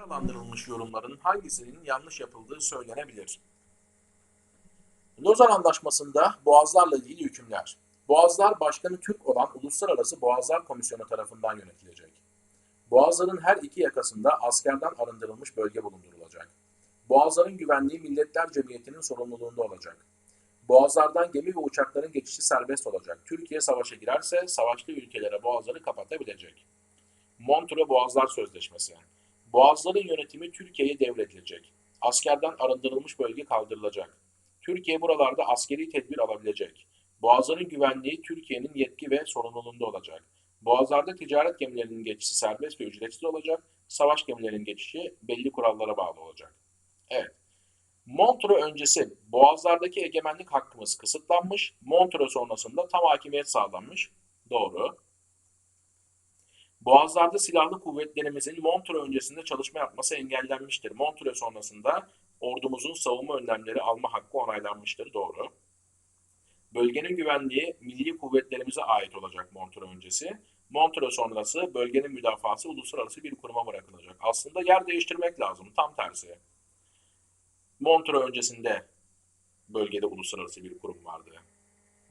Alandırılmış yorumların hangisinin yanlış yapıldığı söylenebilir? Lozan Anlaşması'nda boğazlarla ilgili hükümler. Boğazlar başkanı Türk olan Uluslararası Boğazlar Komisyonu tarafından yönetilecek. Boğazların her iki yakasında askerden arındırılmış bölge bulundurulacak. Boğazların güvenliği Milletler Cemiyeti'nin sorumluluğunda olacak. Boğazlardan gemi ve uçakların geçişi serbest olacak. Türkiye savaşa girerse savaşlı ülkelere boğazları kapatabilecek. Montreux Boğazlar Sözleşmesi. Boğazların yönetimi Türkiye'ye devredilecek. Askerden arındırılmış bölge kaldırılacak. Türkiye buralarda askeri tedbir alabilecek. Boğazların güvenliği Türkiye'nin yetki ve sorumluluğunda olacak. Boğazlarda ticaret gemilerinin geçişi serbest ve ücretsiz olacak. Savaş gemilerinin geçişi belli kurallara bağlı olacak. Evet. Montreux öncesi boğazlardaki egemenlik hakkımız kısıtlanmış. Montreux sonrasında tam hakimiyet sağlanmış. Boğazlarda silahlı kuvvetlerimizin Montreux öncesinde çalışma yapması engellenmiştir. Montreux sonrasında ordumuzun savunma önlemleri alma hakkı onaylanmıştır. Doğru. Bölgenin güvenliği milli kuvvetlerimize ait olacak Montreux öncesi. Montreux sonrası bölgenin müdafası uluslararası bir kuruma bırakılacak. Aslında yer değiştirmek lazım. Tam tersi. Montreux öncesinde bölgede uluslararası bir kurum vardı.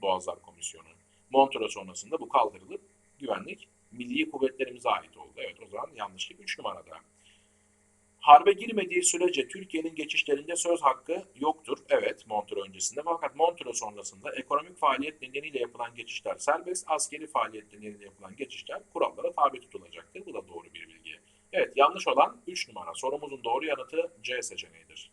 Boğazlar Komisyonu. Montreux sonrasında bu kaldırılıp güvenlik milli kuvvetlerimize ait oldu. Evet o zaman yanlışlık 3 numarada. Harbe girmediği sürece Türkiye'nin geçişlerinde söz hakkı yoktur. Evet Montreux öncesinde fakat Montreux sonrasında ekonomik faaliyet nedeniyle yapılan geçişler serbest, askeri faaliyet nedeniyle yapılan geçişler kurallara tabi tutulacaktır. Bu da doğru bir bilgi. Evet yanlış olan 3 numara. Sorumuzun doğru yanıtı C seçeneğidir.